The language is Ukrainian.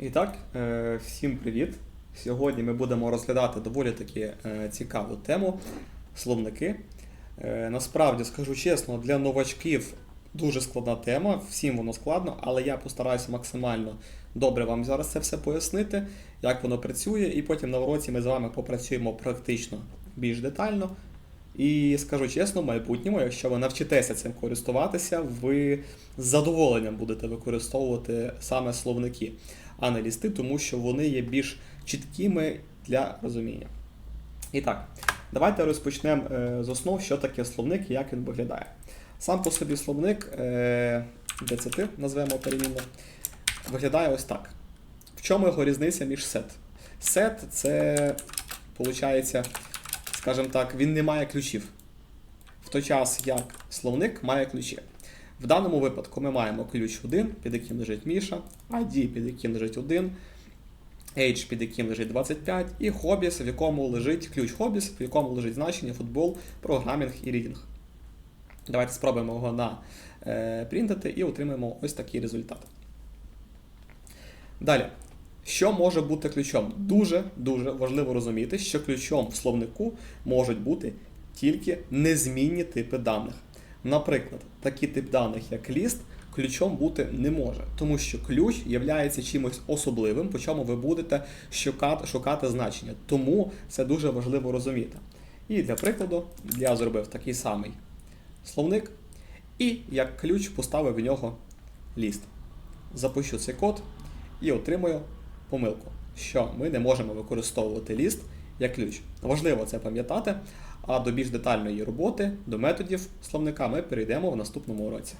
І так, е, всім привіт! Сьогодні ми будемо розглядати доволі таки е, цікаву тему словники. Е, Насправді, скажу чесно, для новачків дуже складна тема, всім воно складно, але я постараюся максимально добре вам зараз це все пояснити, як воно працює, і потім на уроці ми з вами попрацюємо практично більш детально. І скажу чесно, в майбутньому, якщо ви навчитеся цим користуватися, ви з задоволенням будете використовувати саме словники, а не лісти, тому що вони є більш чіткими для розуміння. І так, давайте розпочнемо е, з основ, що таке словник і як він виглядає. Сам по собі словник е, DCT, назвемо перемінно, виглядає ось так. В чому його різниця між сет? Сет це, виходить, скажімо так, він не має ключів. В той час як словник має ключі. В даному випадку ми маємо ключ 1, під яким лежить Міша, ID, під яким лежить 1, Age, під яким лежить 25, і Hobbies, в якому лежить ключ Hobbies, в якому лежить значення футбол, програмінг і рідінг. Давайте спробуємо його на е, і отримаємо ось такий результат. Далі. Що може бути ключом? Дуже-дуже важливо розуміти, що ключом в словнику можуть бути тільки незмінні типи даних. Наприклад, такий тип даних, як ліст, ключом бути не може, тому що ключ є чимось особливим, по чому ви будете шукати, шукати значення. Тому це дуже важливо розуміти. І для прикладу, я зробив такий самий словник, і як ключ поставив в нього ліст. Запущу цей код і отримую помилку, що ми не можемо використовувати ліст як ключ. Важливо це пам'ятати, а до більш детальної роботи, до методів словника ми перейдемо в наступному уроці.